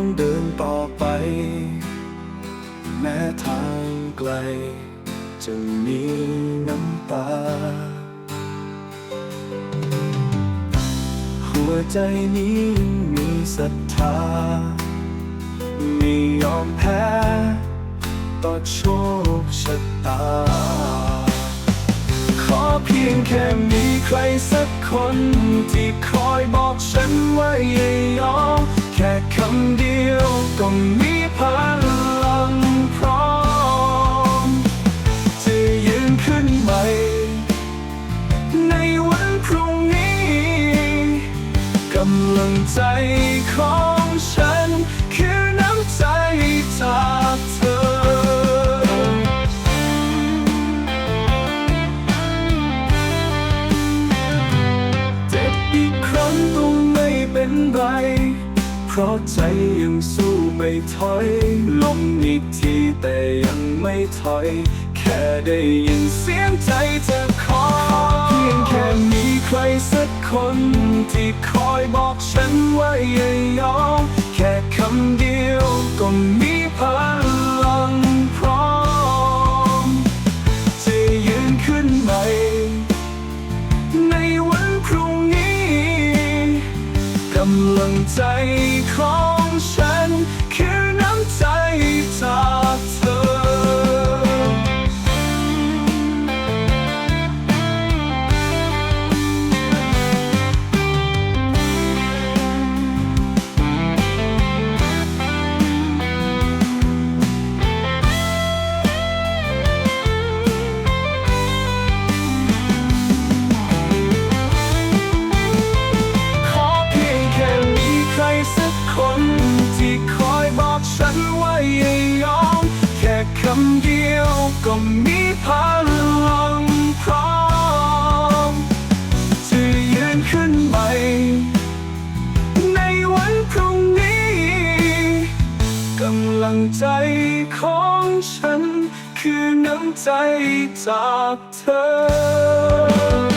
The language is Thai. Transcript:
ต้องเดินต่อไป แม้ทางไกล จะมีน้ำตา หัวใจนี้มีศรัทธาไม่ยอมแพ้ ต่อโชคชะตา ขอเพียงแค่มีใครสักคน ที่คอยบอกฉันว่าอย่ายอม ยวก็มีพลังพร้อมจะยืนขึ้นใหม่ ในวันพรุ่งนี้กำลังใจของฉัน คือน้ำใจจากเธอเจ็บอีกครั้งต้องไม่เป็นไร ราะใจยังสู้ไม่ถอยล้มอีกทีแต่ยังไม่ถอย แค่ได้ยินเสียงใจจะขอเพียงแค่มีใครสักคนที่คอยบอกฉันว่าอย่ายอมำลังใจของ ของฉัน คือน้ำใจจากเธอ